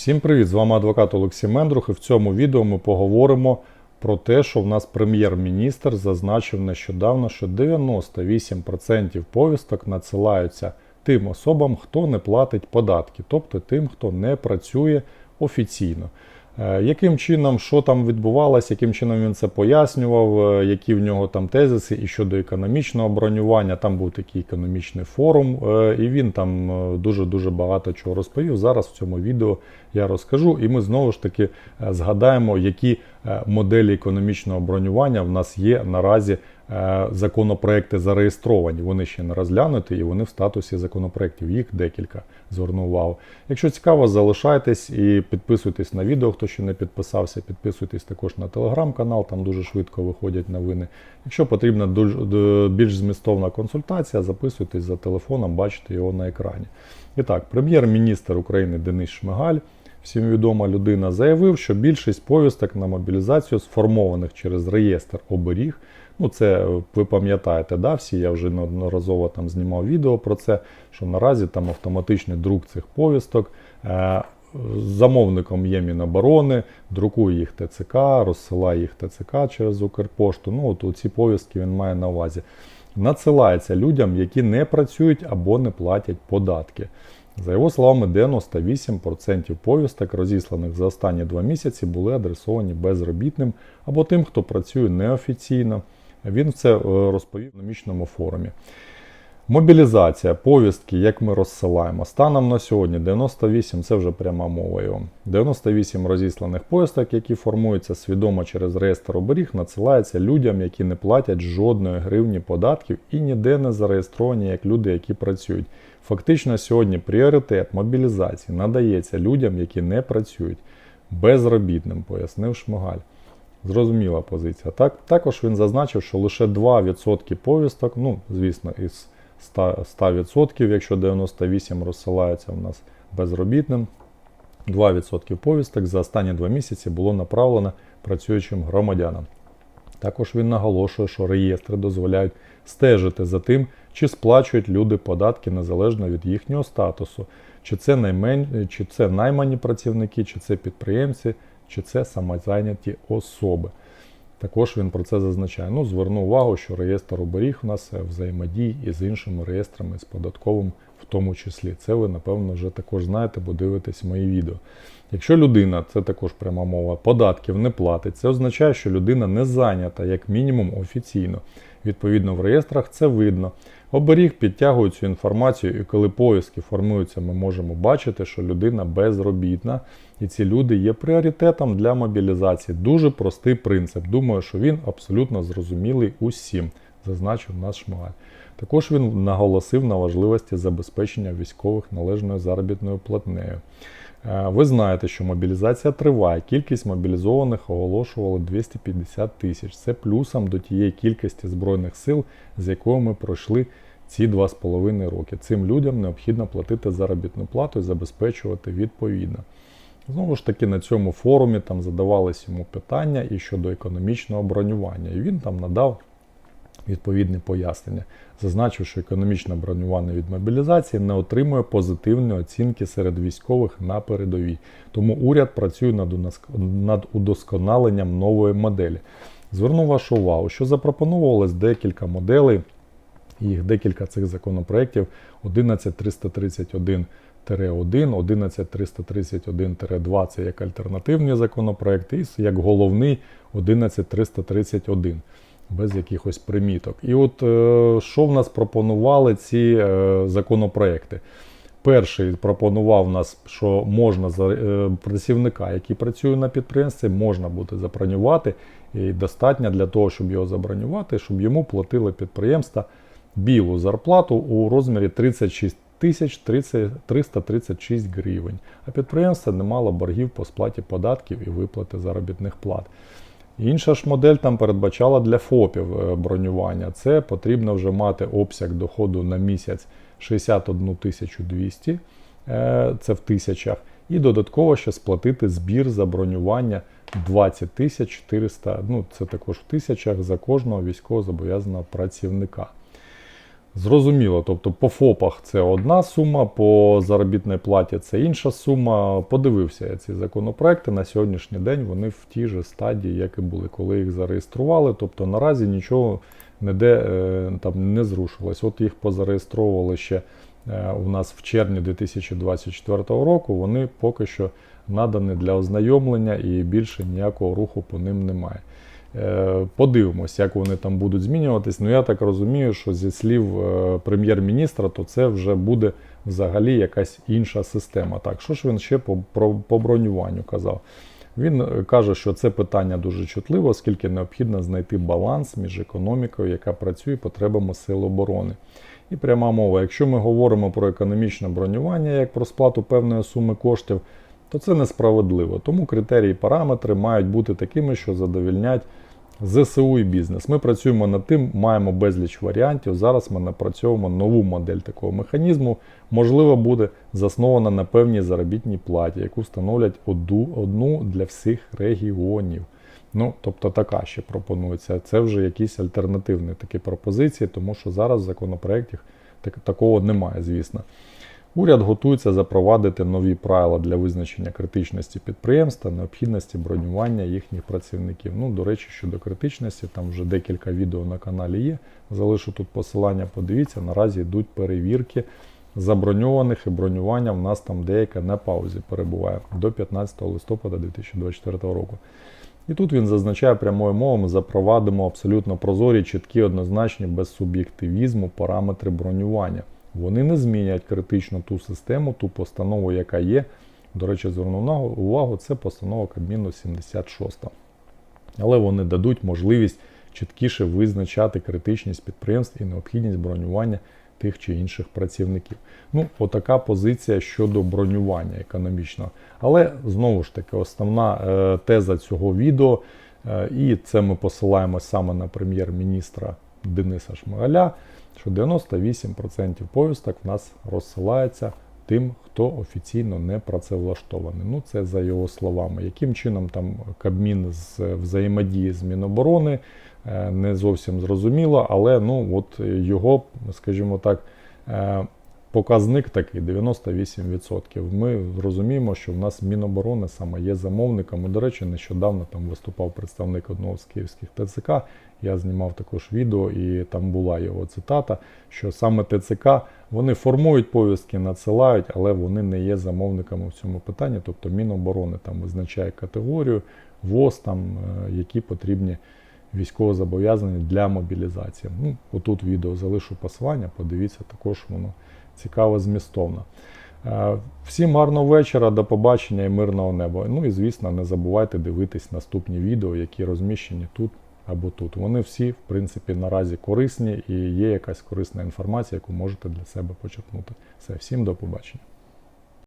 Всім привіт! З вами адвокат Олексій Мендрух. І в цьому відео ми поговоримо про те, що в нас прем'єр-міністр зазначив нещодавно, що 98% повісток надсилаються тим особам, хто не платить податки, тобто тим, хто не працює офіційно. Е, Яким чином, що там відбувалося, яким чином він це пояснював, е, які в нього там тезиси і щодо економічного бронювання, там був такий економічний форум, е, і він там дуже-дуже багато чого розповів. Зараз в цьому відео я розкажу, і ми знову ж таки згадаємо, які моделі економічного бронювання в нас є наразі. Е, Законопроекти зареєстровані, вони ще не розглянуті і вони в статусі законопроектів. Їх декілька. Зверну увагу. Якщо цікаво, залишайтесь і підписуйтесь на відео, хто ще не підписався. Підписуйтесь також на телеграм-канал, там дуже швидко виходять новини. Якщо потрібна більш змістовна консультація, записуйтесь за телефоном, бачите його на екрані. І так, прем'єр-міністр України Денис Шмигаль, всім відома людина, заявив, що більшість повісток на мобілізацію сформованих через реєстр оберіг. Ну, це ви пам'ятаєте, да, всі я вже неодноразово там знімав відео про це, що наразі там автоматичний друк цих повісток. Е, Замовником є Міноборони, друкує їх ТЦК, розсилає їх ТЦК через Укрпошту. Ну, от ці повістки він має на увазі. Надсилається людям, які не працюють або не платять податки. За його словами, 98% повісток, розісланих за останні два місяці, були адресовані безробітним або тим, хто працює неофіційно. Він це е, розповів в економічному форумі. Мобілізація, повістки, як ми розсилаємо. Станом на сьогодні 98, це вже пряма мова його. 98 розісланих повісток, які формуються свідомо через реєстр оберіг, надсилаються людям, які не платять жодної гривні податків і ніде не зареєстровані як люди, які працюють. Фактично сьогодні пріоритет мобілізації надається людям, які не працюють, безробітним, пояснив Шмигаль. Зрозуміла позиція. Так, також він зазначив, що лише 2% повісток, ну, звісно, із 100%, 100%, якщо 98 розсилаються в нас безробітним, 2% повісток за останні два місяці було направлено працюючим громадянам. Також він наголошує, що реєстри дозволяють стежити за тим, чи сплачують люди податки незалежно від їхнього статусу, чи це, наймен... чи це наймані працівники, чи це підприємці, чи це самозайняті особи. Також він про це зазначає. Ну, зверну увагу, що реєстр оберіг у нас взаємодій із іншими реєстрами, з податковим в тому числі. Це ви, напевно, вже також знаєте, бо дивитесь мої відео. Якщо людина, це також пряма мова, податків не платить, це означає, що людина не зайнята, як мінімум, офіційно. Відповідно, в реєстрах це видно. Оберіг підтягує цю інформацію, і коли поиски формуються, ми можемо бачити, що людина безробітна, і ці люди є пріоритетом для мобілізації. Дуже простий принцип. Думаю, що він абсолютно зрозумілий усім, зазначив наш Шмигаль. Також він наголосив на важливості забезпечення військових належною заробітною платнею. Е, Ви знаєте, що мобілізація триває. Кількість мобілізованих оголошували 250 тисяч. Це плюсом до тієї кількості збройних сил, з якою ми пройшли ці 2,5 роки. Цим людям необхідно платити заробітну плату і забезпечувати відповідно. Знову ж таки, на цьому форумі там задавались йому питання і щодо економічного бронювання. І він там надав відповідне пояснення, зазначив, що економічне бронювання від мобілізації не отримує позитивної оцінки серед військових на передовій. Тому уряд працює над, удосконаленням нової моделі. Зверну вашу увагу, що запропонувалось декілька моделей, їх декілька цих законопроєктів 11331 1, 11331-2 це як альтернативні законопроекти, і як головний 11331 без якихось приміток. І от е, що в нас пропонували ці е, законопроекти? Перший пропонував нас, що можна за е, працівника, який працює на підприємстві, можна буде забронювати. І достатньо для того, щоб його забронювати, щоб йому платили підприємства білу зарплату у розмірі 36 тисяч 30 336 гривень. А підприємство не мало боргів по сплаті податків і виплати заробітних плат. Інша ж модель там передбачала для ФОПів е, бронювання. Це потрібно вже мати обсяг доходу на місяць 61 200, е, це в тисячах, і додатково ще сплатити збір за бронювання 20 400, ну це також в тисячах за кожного військовозобов'язаного працівника. Зрозуміло, тобто по ФОПах це одна сума, по заробітній платі це інша сума. Подивився я ці законопроекти. На сьогоднішній день вони в тій же стадії, як і були, коли їх зареєстрували. Тобто наразі нічого ніде е, там не зрушилось. От їх позареєстровували ще е, у нас в червні 2024 року. Вони поки що надані для ознайомлення і більше ніякого руху по ним немає. Е, Подивимось, як вони там будуть змінюватись. Ну я так розумію, що зі слів е, прем'єр-міністра, то це вже буде взагалі якась інша система. Так, що ж він ще по, про, по бронюванню казав? Він е, каже, що це питання дуже чутливе, оскільки необхідно знайти баланс між економікою, яка працює, потребами сил оборони. І пряма мова, якщо ми говоримо про економічне бронювання як про сплату певної суми коштів, то це несправедливо. Тому критерії і параметри мають бути такими, що задовільнять ЗСУ і бізнес. Ми працюємо над тим, маємо безліч варіантів. Зараз ми напрацьовуємо нову модель такого механізму. Можливо, буде заснована на певній заробітній платі, яку встановлять одну, для всіх регіонів. Ну, тобто така ще пропонується. Це вже якісь альтернативні такі пропозиції, тому що зараз в законопроекті так, такого немає, звісно. Уряд готується запровадити нові правила для визначення критичності підприємств та необхідності бронювання їхніх працівників. Ну, до речі, щодо критичності, там вже декілька відео на каналі є. Залишу тут посилання, подивіться, наразі йдуть перевірки заброньованих і бронювання в нас там деяке на паузі перебуває до 15 листопада 2024 року. І тут він зазначає прямою мовою, ми запровадимо абсолютно прозорі, чіткі, однозначні, без суб'єктивізму параметри бронювання. Вони не змінять критично ту систему, ту постанову, яка є. До речі, звернув увагу, це постанова Кабміну 76. Але вони дадуть можливість чіткіше визначати критичність підприємств і необхідність бронювання тих чи інших працівників. Ну, отака позиція щодо бронювання економічного. Але знову ж таки, основна е, теза цього відео, е, і це ми посилаємо саме на прем'єр-міністра Дениса Шмигаля, що 98% повісток в нас розсилається тим, хто офіційно не працевлаштований. Ну, це за його словами. Яким чином там Кабмін з взаємодії з Міноборони е, не зовсім зрозуміло, але ну от його, скажімо так, е, показник такий 98%. Ми розуміємо, що в нас Міноборони саме є замовником. І, до речі, нещодавно там виступав представник одного з київських ТЦК. Я знімав також відео, і там була його цитата, що саме ТЦК вони формують повістки, надсилають, але вони не є замовниками в цьому питанні. Тобто Міноборони там визначає категорію, ВОЗ, там, е, які потрібні військовозобов'язані для мобілізації. Ну, Отут відео залишу посилання, подивіться, також воно цікаво змістовно. Е, Всім гарного вечора, до побачення і мирного неба. Ну і звісно, не забувайте дивитись наступні відео, які розміщені тут або тут. Вони всі, в принципі, наразі корисні і є якась корисна інформація, яку можете для себе почерпнути. Все, всім до побачення.